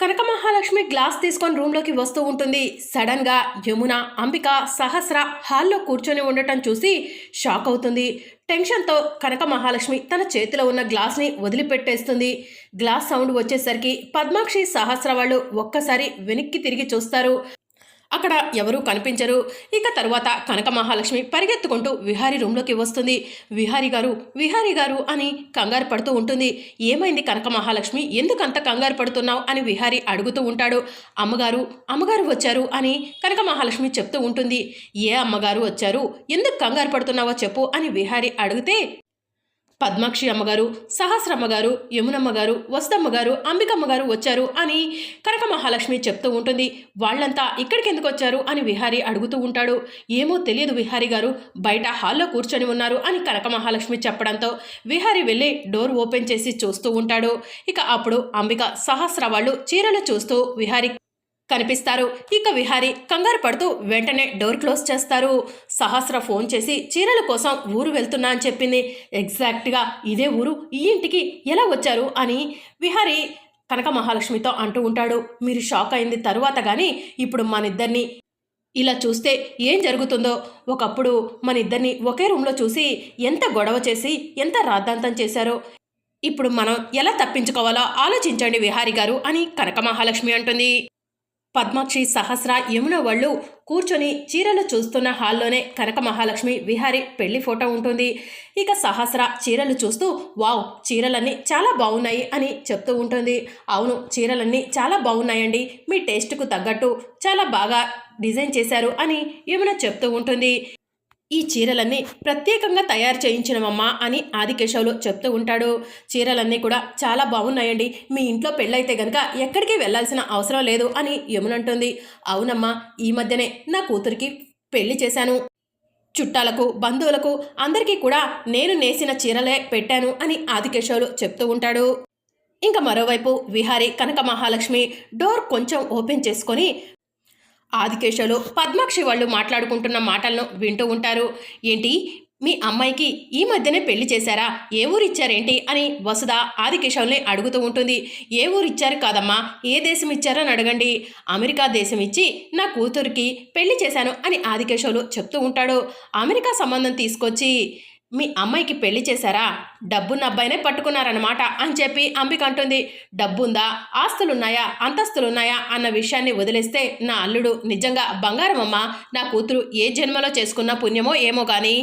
కనక Mahalakshmi glass తీసుకొని రూమ్లోకి వస్తూ ఉంటుంది. సడన్గా యమున అంబిక సహస్ర హాల్లో కూర్చొని ఉండటం చూసి షాక్ అవుతుంది. టెన్షన్తో కనక మహాలక్ష్మి తన చేతిలో ఉన్న గ్లాస్ని వదిలిపెట్టేస్తుంది. గ్లాస్ సౌండ్ వచ్చేసరికి పద్మాక్షి సహస్ర వాళ్ళు ఒక్కసారి వెనక్కి తిరిగి చూస్తారు. అక్కడ ఎవరూ కనిపించరు. ఇక తరువాత కనక మహాలక్ష్మి పరిగెత్తుకుంటూ విహారీ రూమ్లోకి వస్తుంది. విహారీ గారు విహారీ గారు అని కంగారు పడుతూ ఉంటుంది. ఏమైంది కనక మహాలక్ష్మి? ఎందుకంత కంగారు పడుతున్నావు? అని విహారీ అడుగుతూ ఉంటాడు. అమ్మగారు అమ్మగారు వచ్చారు అని కనక మహాలక్ష్మి చెప్తూ ఉంటుంది. ఏ అమ్మగారు వచ్చారు? ఎందుకు కంగారు పడుతున్నావో చెప్పు అని విహారీ అడిగితే పద్మాక్షి అమ్మగారు సహస్రమ్మ గారు యమునమ్మ గారు వస్తమ్మ గారు అంబికమ్మ గారు వచ్చారు అని కనక మహాలక్ష్మి చెప్తూ ఉంటుంది. వాళ్ళంతా ఇక్కడికి ఎందుకు వచ్చారు అని విహారీ అడుగుతూ ఉంటాడు. ఏమో తెలియదు విహారీ గారు బయట హాల్లో కూర్చొని ఉన్నారు అని కనక మహాలక్ష్మి చెప్పడంతో విహారీ వెళ్ళి డోర్ ఓపెన్ చేసి చూస్తూ ఉంటాడు. ఇక అప్పుడు అంబిక సహస్ర వాళ్ళు చీరలు చూస్తూ విహారీ కనిపిస్తారు. ఇక విహారి కంగారు పడుతూ వెంటనే డోర్ క్లోజ్ చేస్తారు. సహస్ర ఫోన్ చేసి చీరల కోసం ఊరు వెళ్తున్నా అని చెప్పింది. ఎగ్జాక్ట్గా ఇదే ఊరు ఈ ఇంటికి ఎలా వచ్చారు అని విహారి కనక మహాలక్ష్మితో అంటూ ఉంటాడు. మీరు షాక్ అయింది తరువాత కానీ ఇప్పుడు మనిద్దరిని ఇలా చూస్తే ఏం జరుగుతుందో? ఒకప్పుడు మన ఇద్దరిని ఒకే రూమ్లో చూసి ఎంత గొడవ చేసి ఎంత రాద్ధాంతం చేశారో? ఇప్పుడు మనం ఎలా తప్పించుకోవాలో ఆలోచించండి విహారి గారు అని కనక మహాలక్ష్మి అంటుంది. పద్మాక్షి సహస్ర యమున వాళ్ళు కూర్చొని చీరలు చూస్తున్న హాల్లోనే కనక మహాలక్ష్మి విహారి పెళ్ళి ఫోటో ఉంటుంది. ఇక సహస్ర చీరలు చూస్తూ వావ్ చీరలన్నీ చాలా బాగున్నాయి అని చెప్తూ ఉంటుంది. అవును చీరలన్నీ చాలా బాగున్నాయండి. మీ టేస్ట్కు తగ్గట్టు చాలా బాగా డిజైన్ చేశారు అని యమున చెప్తూ ఉంటుంది. ఈ చీరలన్నీ ప్రత్యేకంగా తయారు చేయించినమమ్మా అని ఆదికేశవులు చెప్తూ ఉంటాడు. చీరలన్నీ కూడా చాలా బాగున్నాయండి. మీ ఇంట్లో పెళ్ళైతే గనక ఎక్కడికి వెళ్ళాల్సిన అవసరం లేదు అని యమునంటుంది. అవునమ్మా ఈ మధ్యనే నా కూతురికి పెళ్ళి చేశాను. చుట్టాలకు బంధువులకు అందరికీ కూడా నేను నేసిన చీరలే పెట్టాను అని ఆదికేశవులు చెప్తూ ఉంటాడు. ఇంకా మరోవైపు విహారీ కనక మహాలక్ష్మి డోర్ కొంచెం ఓపెన్ చేసుకొని ఆదికేశవులు పద్మాక్షి వాళ్ళు మాట్లాడుకుంటున్న మాటలను వింటూ ఉంటారు. ఏంటి? మీ అమ్మాయికి ఈ మధ్యనే పెళ్ళి చేశారా? ఏ ఊరు ఇచ్చారేంటి అని వసుధ ఆదికేశవుల్ని అడుగుతూ ఉంటుంది. ఏ ఊరు ఇచ్చారు కాదమ్మా? ఏ దేశం ఇచ్చారని అడగండి. అమెరికా దేశం ఇచ్చి నా కూతురికి పెళ్ళి చేశాను అని ఆదికేశవులు చెప్తూ ఉంటాడు. అమెరికా సంబంధం తీసుకొచ్చి మీ అమ్మాయికి పెళ్ళి చేశారా? డబ్బున్న అబ్బాయినే పట్టుకున్నారనమాట అని చెప్పి అంబిక అంటుంది. డబ్బుందా? ఆస్తులున్నాయా? అంతస్తులున్నాయా? అన్న విషయాన్ని వదిలేస్తే నా అల్లుడు నిజంగా బంగారమమ్మ నా కూతురు ఏ జన్మలో చేసుకున్న పుణ్యమో ఏమో కానీ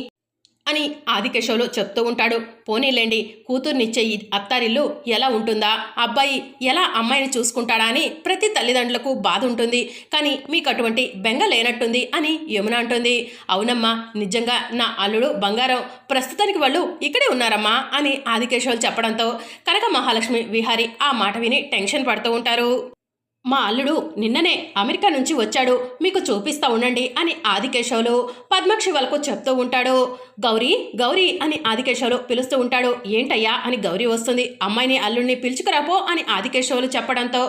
అని ఆదికేశవులు చెప్తూ ఉంటాడు. పోనీలేండి కూతుర్నిచ్చే ఈ అత్తారిల్లు ఎలా ఉంటుందా? అబ్బాయి ఎలా అమ్మాయిని చూసుకుంటాడా అని ప్రతి తల్లిదండ్రులకు బాధ ఉంటుంది. కానీ మీకు అటువంటి బెంగ లేనట్టుంది అని యమున అంటుంది. అవునమ్మా నిజంగా నా అల్లుడు బంగారం. ప్రస్తుతానికి వాళ్ళు ఇక్కడే ఉన్నారమ్మా అని ఆదికేశవులు చెప్పడంతో కనక మహాలక్ష్మి విహారి ఆ మాట విని టెన్షన్ పడుతూ ఉంటారు. మా అల్లుడు నిన్ననే అమెరికా నుంచి వచ్చాడు. మీకు చూపిస్తా ఉండండి అని ఆదికేశవులు పద్మాక్షి వాళ్ళకు చెప్తూ ఉంటాడు. గౌరీ గౌరీ అని ఆదికేశవులు పిలుస్తూ ఉంటాడు. ఏంటయ్యా అని గౌరీ వస్తుంది. అమ్మాయిని అల్లుడిని పిలుచుకురాపో అని ఆదికేశవులు చెప్పడంతో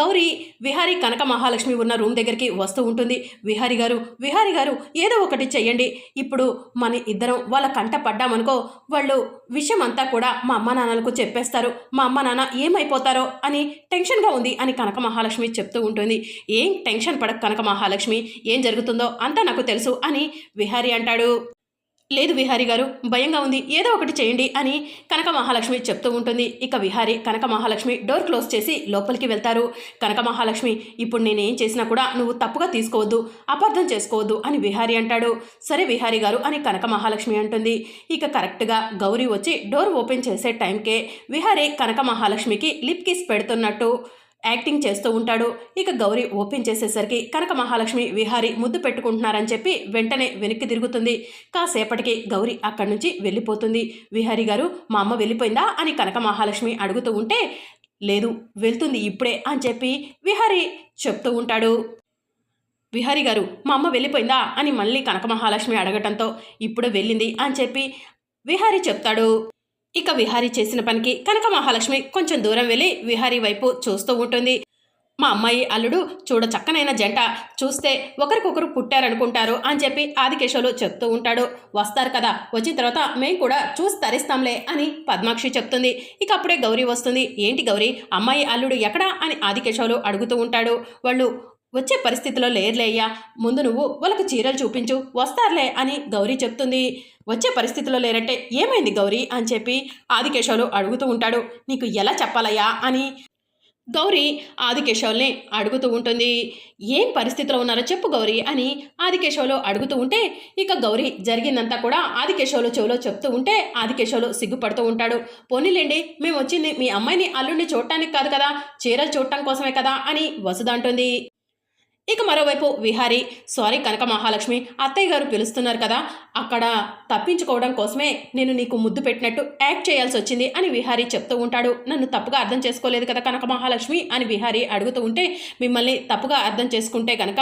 గౌరీ విహారి కనక మహాలక్ష్మి ఉన్న రూమ్ దగ్గరికి వస్తూ ఉంటుంది. విహారి గారు విహారి గారు ఏదో ఒకటి చెయ్యండి. ఇప్పుడు మన ఇద్దరం వాళ్ళ కంట పడ్డామనుకో వాళ్ళు విషయం అంతా కూడా మా అమ్మ నాన్నలకు చెప్పేస్తారు. మా అమ్మ నాన్న ఏమైపోతారో అని టెన్షన్గా ఉంది అని కనక మహాలక్ష్మి చెప్తూ ఉంటుంది ఏం టెన్షన్ పడక కనక మహాలక్ష్మి ఏం జరుగుతుందో అంతా నాకు తెలుసు అని విహారీ అంటాడు. లేదు విహారి గారు భయంగా ఉంది ఏదో ఒకటి చేయండి అని కనక మహాలక్ష్మి చెప్తూ ఉంటుంది. ఇక విహారి కనక మహాలక్ష్మి డోర్ క్లోజ్ చేసి లోపలికి వెళ్తారు. కనక మహాలక్ష్మి ఇప్పుడు నేనేం చేసినా కూడా నువ్వు తప్పుగా తీసుకోవద్దు అపార్థం చేసుకోవద్దు అని విహారి అంటాడు. సరే విహారి గారు అని కనక మహాలక్ష్మి అంటుంది. ఇక కరెక్ట్గా గౌరీ వచ్చి డోర్ ఓపెన్ చేసే టైంకే విహారి కనక మహాలక్ష్మికి లిప్ కిస్ పెడుతున్నట్టు యాక్టింగ్ చేస్తూ ఉంటాడు. ఇక గౌరీ ఓపెన్ చేసేసరికి కనక మహాలక్ష్మి విహారి ముద్దు పెట్టుకుంటున్నారని చెప్పి వెంటనే వెనక్కి తిరుగుతుంది. కాసేపటికి గౌరీ అక్కడి నుంచి వెళ్ళిపోతుంది. విహారి గారు మా అమ్మ వెళ్ళిపోయిందా? అని కనక మహాలక్ష్మి అడుగుతూ ఉంటే లేదు వెళ్తుంది ఇప్పుడే అని చెప్పి విహారి చెప్తూ ఉంటాడు. విహారి గారు మా అమ్మ వెళ్ళిపోయిందా? అని మళ్ళీ కనక మహాలక్ష్మి అడగటంతో ఇప్పుడు వెళ్ళింది అని చెప్పి విహారి చెప్తాడు. ఇక విహారీ చేసిన పనికి కనక మహాలక్ష్మి కొంచెం దూరం వెళ్ళి విహారీ వైపు చూస్తూ ఉంటుంది. మా అమ్మాయి అల్లుడు చూడ చక్కనైన జంట. చూస్తే ఒకరికొకరు పుట్టారనుకుంటారు అని చెప్పి ఆదికేశవులు చెప్తూ ఉంటాడు. వస్తారు కదా వచ్చిన తర్వాత మేము కూడా చూసి తరిస్తాంలే అని పద్మాక్షి చెప్తుంది. ఇక అప్పుడే గౌరీ వస్తుంది. ఏంటి గౌరీ అమ్మాయి అల్లుడు ఎక్కడా అని ఆదికేశవులు అడుగుతూ ఉంటాడు. వాళ్ళు వచ్చే పరిస్థితిలో లేరులే అయ్యా. ముందు నువ్వు వాళ్ళకు చీరలు చూపించు వస్తారులే అని గౌరీ చెప్తుంది. వచ్చే పరిస్థితిలో లేరంటే ఏమైంది గౌరీ అని చెప్పి ఆదికేశవులు అడుగుతూ ఉంటాడు. నీకు ఎలా చెప్పాలయ్యా అని గౌరీ ఆదికేశవుల్ని అడుగుతూ ఉంటుంది. ఏం పరిస్థితిలో ఉన్నారో చెప్పు గౌరీ అని ఆదికేశవులు అడుగుతూ ఉంటే ఇక గౌరీ జరిగిందంతా కూడా ఆదికేశవులు చెవిలో చెప్తూ ఉంటే ఆదికేశవులు సిగ్గుపడుతూ ఉంటాడు. పోనీలేండి మేము వచ్చింది మీ అమ్మాయిని అల్లుడిని చూడటానికి కాదు కదా చీరలు చూడటం కోసమే కదా అని వసుధ అంటుంది ఇక మరోవైపు విహారీ సారీ కనక మహాలక్ష్మి అత్తయ్య గారు పిలుస్తున్నారు కదా అక్కడ తప్పించుకోవడం కోసమే నేను నీకు ముద్దు పెట్టినట్టు యాక్ట్ చేయాల్సి వచ్చింది అని విహారీ చెప్తూ ఉంటాడు. నన్ను తప్పుగా అర్థం చేసుకోలేదు కదా కనక మహాలక్ష్మి అని విహారీ అడుగుతూ ఉంటే మిమ్మల్ని తప్పుగా అర్థం చేసుకుంటే కనుక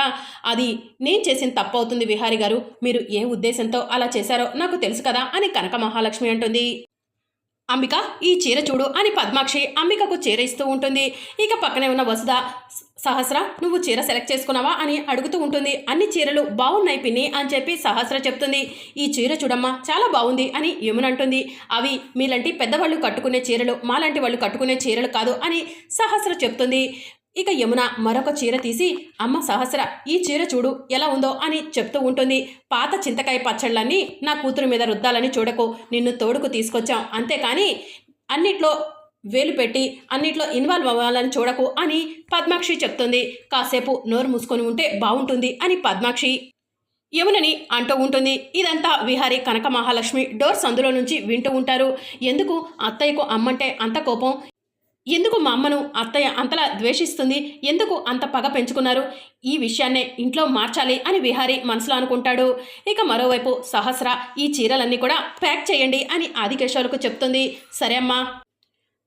అది నేను చేసిన తప్పు అవుతుంది విహారీ గారు. మీరు ఏ ఉద్దేశంతో అలా చేశారో నాకు తెలుసు కదా అని కనక మహాలక్ష్మి అంటుంది. అంబిక ఈ చీర చూడు అని పద్మాక్షి అంబికకు చీర ఇస్తూ ఉంటుంది. ఇక పక్కనే ఉన్న వసుధ సహస్ర నువ్వు చీర సెలెక్ట్ చేసుకున్నావా అని అడుగుతూ ఉంటుంది. అన్ని చీరలు బాగున్నాయి పిన్ని అని చెప్పి సహస్ర చెప్తుంది. ఈ చీర చూడమ్మా చాలా బాగుంది అని యమున అంటుంది. అవి మీలాంటి పెద్దవాళ్ళు కట్టుకునే చీరలు మాలాంటి వాళ్ళు కట్టుకునే చీరలు కాదు అని సహస్ర చెప్తుంది. ఇక యమున మరొక చీర తీసి అమ్మ సహస్ర ఈ చీర చూడు ఎలా ఉందో అని చెప్తూ ఉంటుంది. పాత చింతకాయ పచ్చళ్ళన్నీ నా కూతురు మీద రుద్దాలని చూడకు నిన్ను తోడుకు తీసుకొచ్చాం అంతేకాని అన్నిట్లో వేలు పెట్టి అన్నిట్లో ఇన్వాల్వ్ అవ్వాలని చూడకు అని పద్మాక్షి చెప్తుంది. కాసేపు నోరు మూసుకొని ఉంటే బాగుంటుంది అని పద్మాక్షి యమునని అంటూ ఉంటుంది. ఇదంతా విహారీ కనక మహాలక్ష్మి డోర్ సందులో నుంచి వింటూ ఉంటారు. ఎందుకు అత్తయ్యకు అమ్మంటే అంత కోపం? ఎందుకు మా అమ్మను అత్తయ్య అంతలా ద్వేషిస్తుంది? ఎందుకు అంత పగ పెంచుకున్నారు? ఈ విషయాన్నే ఇంట్లో మార్చాలి అని విహారీ మనసులో అనుకుంటాడు. ఇక మరోవైపు సహస్ర ఈ చీరలన్నీ కూడా ప్యాక్ చేయండి అని ఆదికేశ్వరుకు చెప్తుంది. సరే అమ్మా.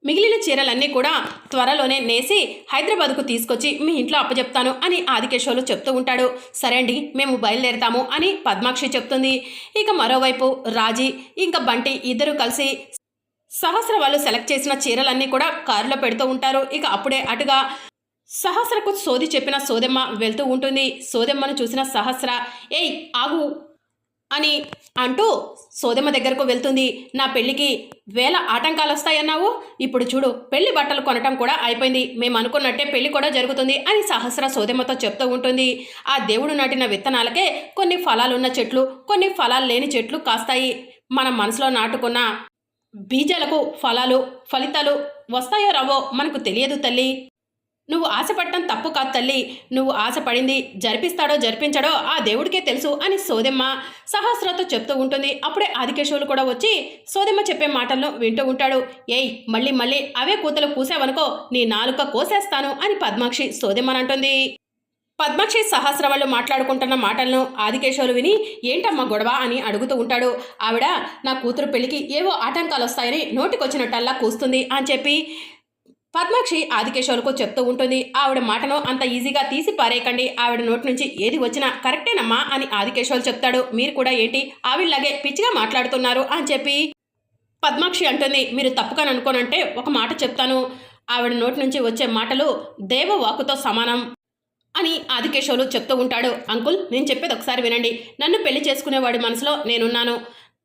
మిగిలిన చీరలన్నీ కూడా త్వరలోనే నేసి హైదరాబాద్కు తీసుకొచ్చి మీ ఇంట్లో అప్పచెప్తాను అని ఆదికేశ్వరులు చెప్తూ ఉంటాడు. సరే అండి మేము బయలుదేరుతాము అని పద్మాక్షి చెప్తుంది. ఇక మరోవైపు రాజీ ఇంకా బంటి ఇద్దరు కలిసి సహస్ర వాళ్ళు సెలెక్ట్ చేసిన చీరలన్నీ కూడా కారులో పెడుతూ ఉంటారు. ఇక అప్పుడే అటుగా సహస్రకు సోది చెప్పిన సోదెమ్మ వెళ్తూ ఉంటుంది. సోదెమ్మను చూసిన సహస్ర ఏయ్ ఆగు అని అంటూ సోదెమ్మ దగ్గరకు వెళ్తుంది. నా పెళ్ళికి వేల ఆటంకాలు వస్తాయన్నావు? ఇప్పుడు చూడు పెళ్ళి బట్టలు కొనటం కూడా అయిపోయింది. మేము అనుకున్నట్టే పెళ్ళి కూడా జరుగుతుంది అని సహస్ర సోదెమ్మతో చెప్తూ ఉంటుంది. ఆ దేవుడు నాటిన విత్తనాలకే కొన్ని ఫలాలున్న చెట్లు కొన్ని ఫలాలు లేని చెట్లు కాస్తాయి. మన మనసులో నాటుకున్న బీజాలకు ఫలాలు ఫలితాలు వస్తాయో రావో మనకు తెలియదు తల్లి. నువ్వు ఆశపడటం తప్పు కాదు తల్లి. నువ్వు ఆశపడింది జరిపిస్తాడో జరిపించాడో ఆ దేవుడికే తెలుసు అని సోదెమ్మ సహస్రతో చెప్తూ ఉంటుంది. అప్పుడే ఆదికేశవులు కూడా వచ్చి సోదెమ్మ చెప్పే మాటలను వింటూ ఉంటాడు. ఏయ్ మళ్ళీ మళ్ళీ అవే కూతలు కూసావనుకో నీ నాలుక కోసేస్తాను అని పద్మాక్షి సోదెమ్మనంటుంది. పద్మాక్షి సహస్రవాళ్ళు మాట్లాడుకుంటున్న మాటలను ఆదికేశవులు విని ఏంటమ్మా గొడవ? అని అడుగుతూ ఉంటాడు. ఆవిడ నా కూతురు పెళ్ళికి ఏవో ఆటంకాలు వస్తాయని నోటికొచ్చినట్టల్లా కూస్తుంది అని చెప్పి పద్మాక్షి ఆదికేశవులకు చెప్తూ ఉంటుంది. ఆవిడ మాటను అంత ఈజీగా తీసి పారేయకండి. ఆవిడ నోటి నుంచి ఏది వచ్చినా కరెక్టేనమ్మా అని ఆదికేశవులు చెప్తాడు. మీరు కూడా ఏంటి ఆవిడలాగే పిచ్చిగా మాట్లాడుతున్నారు అని చెప్పి పద్మాక్షి అంటుంది. మీరు తప్పుగా అనుకోనంటే ఒక మాట చెప్తాను. ఆవిడ నోటి నుంచి వచ్చే మాటలు దేవవాకుతో సమానం. అని ఆదికేశవులు చెప్తూ ఉంటాడు. అంకుల్ నేను చెప్పేది ఒకసారి వినండి. నన్ను పెళ్ళి చేసుకునేవాడి మనసులో నేనున్నాను.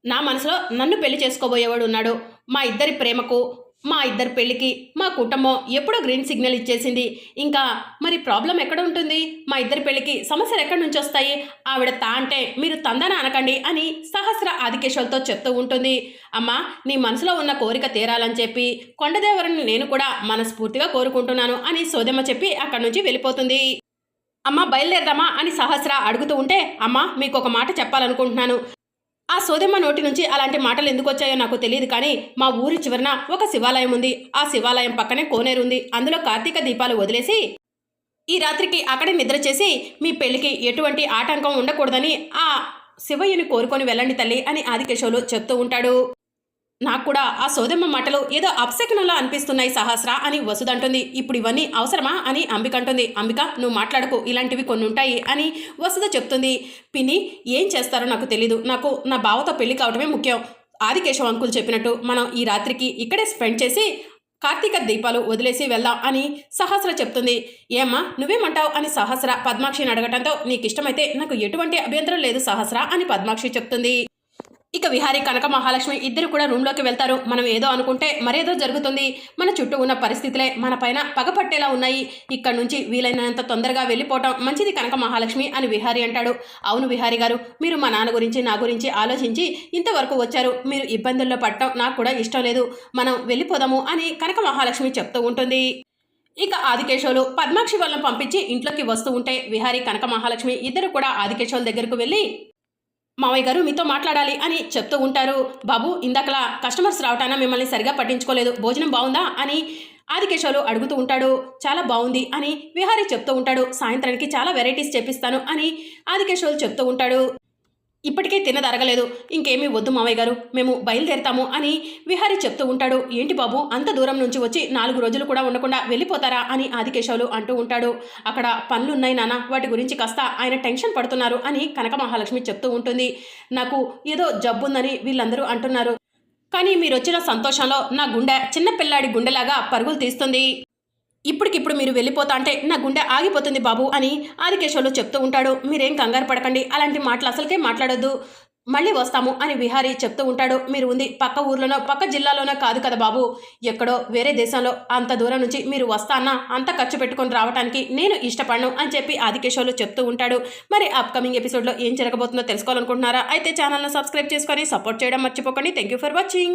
నా మనసులో నన్ను పెళ్ళి చేసుకోబోయేవాడు ఉన్నాడు. మా ఇద్దరి ప్రేమకు మా ఇద్దరి పెళ్ళికి మా కుటుంబం ఎప్పుడో గ్రీన్ సిగ్నల్ ఇచ్చేసింది. ఇంకా మరి ప్రాబ్లం ఎక్కడ ఉంటుంది? మా ఇద్దరి పెళ్ళికి సమస్యలు ఎక్కడి నుంచి వస్తాయి? ఆవిడ తా అంటే మీరు తందన అనకండి అని సహస్ర ఆదికేశవులతో చెప్తూ ఉంటుంది. అమ్మా నీ మనసులో ఉన్న కోరిక తీరాలని చెప్పి కొండదేవరుని నేను కూడా మనస్ఫూర్తిగా కోరుకుంటున్నాను అని సోదమ్మ చెప్పి అక్కడి నుంచి వెళ్ళిపోతుంది. అమ్మ బయలుదేరదామా అని సహస్ర అడుగుతూ ఉంటే అమ్మ మీకు ఒక మాట చెప్పాలనుకుంటున్నాను. ఆ సోదమ్మ నోటి నుంచి అలాంటి మాటలు ఎందుకు వచ్చాయో నాకు తెలియదు కానీ మా ఊరి చివరన ఒక శివాలయం ఉంది. ఆ శివాలయం పక్కనే కోనేరు ఉంది. అందులో కార్తీక దీపాలు వదిలేసి ఈ రాత్రికి అక్కడే నిద్ర చేసి మీ పెళ్ళికి ఎటువంటి ఆటంకం ఉండకూడదని ఆ శివయ్యని కోరుకొని వెళ్ళండి తల్లి అని ఆదికేశవులు చెప్తూ ఉంటాడు. నాకు కూడా ఆ సోదమ్మ మాటలు ఏదో అప్సెకనంలో అనిపిస్తున్నాయి సహస్ర అని వసుదంటుంది ఇప్పుడు ఇవన్నీ అవసరమా అని అంబిక అంటుంది. అంబిక నువ్వు మాట్లాడకు ఇలాంటివి కొన్ని ఉంటాయి అని వసుద చెప్తుంది. పిన్ని ఏం చేస్తారో నాకు తెలీదు. నాకు నా బావతో పెళ్ళి కావడమే ముఖ్యం. ఆదికేశవ్ అంకుల్ చెప్పినట్టు మనం ఈ రాత్రికి ఇక్కడే స్పెండ్ చేసి కార్తీక దీపాలు వదిలేసి వెళ్దాం అని సహస్ర చెప్తుంది. ఏమ్మా నువ్వేమంటావు అని సహస్ర పద్మాక్షిని అడగటంతో నీకు ఇష్టమైతే నాకు ఎటువంటి అభ్యంతరం లేదు సహస్ర అని పద్మాక్షి చెప్తుంది. ఇక విహారి కనక మహాలక్ష్మి ఇద్దరు కూడా రూమ్లోకి వెళ్తారు. మనం ఏదో అనుకుంటే మరేదో జరుగుతుంది. మన చుట్టూ ఉన్న పరిస్థితులే మన పైన పగపట్టేలా ఉన్నాయి. ఇక్కడ నుంచి వీలైనంత తొందరగా వెళ్ళిపోవటం మంచిది కనక మహాలక్ష్మి అని విహారి అంటాడు. అవును విహారి గారు మీరు మా నాన్న గురించి నా గురించి ఆలోచించి ఇంతవరకు వచ్చారు. మీరు ఇబ్బందుల్లో పడటం నాకు కూడా ఇష్టం లేదు. మనం వెళ్ళిపోదాము అని కనక మహాలక్ష్మి చెప్తూ ఉంటుంది. ఇక ఆదికేశవులు పద్మాక్షి వాళ్ళని పంపించి ఇంట్లోకి వస్తూ ఉంటే విహారి కనక మహాలక్ష్మి ఇద్దరు కూడా ఆదికేశవుల దగ్గరకు వెళ్ళి మామయ్య గారు మీతో మాట్లాడాలి అని చెప్తూ ఉంటారు. బాబు ఇందాకలా కస్టమర్స్ రావటాన మిమ్మల్ని సరిగా పట్టించుకోలేదు. భోజనం బాగుందా అని ఆదికేశవులు అడుగుతూ ఉంటాడు. చాలా బాగుంది అని విహారీ చెప్తూ ఉంటాడు. సాయంత్రానికి చాలా వెరైటీస్ చేపిస్తాను అని ఆదికేశవులు చెప్తూ ఉంటాడు. ఇప్పటికే తినదరగలేదు. ఇంకేమీ వద్దు మామయ్య గారు. మేము బయలుదేరుతాము అని విహారీ చెప్తూ ఉంటాడు. ఏంటి బాబు? అంత దూరం నుంచి వచ్చి నాలుగు రోజులు కూడా ఉండకుండా వెళ్ళిపోతారా అని ఆదికేశవులు అంటూ ఉంటాడు. అక్కడ పనులున్నాయి నాన్న వాటి గురించి కాస్త ఆయన టెన్షన్ పడుతున్నారు అని కనక మహాలక్ష్మి చెప్తూ ఉంటుంది. నాకు ఏదో జబ్బుందని వీళ్ళందరూ అంటున్నారు. కానీ మీరు వచ్చిన సంతోషంలో నా గుండె చిన్న పిల్లాడి గుండెలాగా పరుగులు తీస్తుంది. ఇప్పటికిప్పుడు మీరు వెళ్ళిపోతా అంటే నా గుండె ఆగిపోతుంది బాబు అని ఆదికేశవులు చెప్తూ ఉంటాడు. మీరేం కంగారు పడకండి. అలాంటి మాటలు అసలుకే మాట్లాడొద్దు. మళ్ళీ వస్తాము అని విహారీ చెప్తూ ఉంటాడు. మీరు ఉంది పక్క ఊర్లోనో పక్క జిల్లాలోనో కాదు కదా బాబు. ఎక్కడో వేరే దేశంలో అంత దూరం నుంచి మీరు వస్తానా అంత ఖర్చు పెట్టుకొని రావడానికి నేను ఇష్టపడను అని చెప్పి ఆదికేశవులు చెప్తూ ఉంటాడు. మరి అప్కమింగ్ ఎపిసోడ్లో ఏం జరగబోతుందో తెలుసుకోవాలనుకుంటున్నారా? అయితే ఛానల్ను సబ్స్క్రైబ్ చేసుకొని సపోర్ట్ చేయడం మర్చిపోకండి. Thank you for watching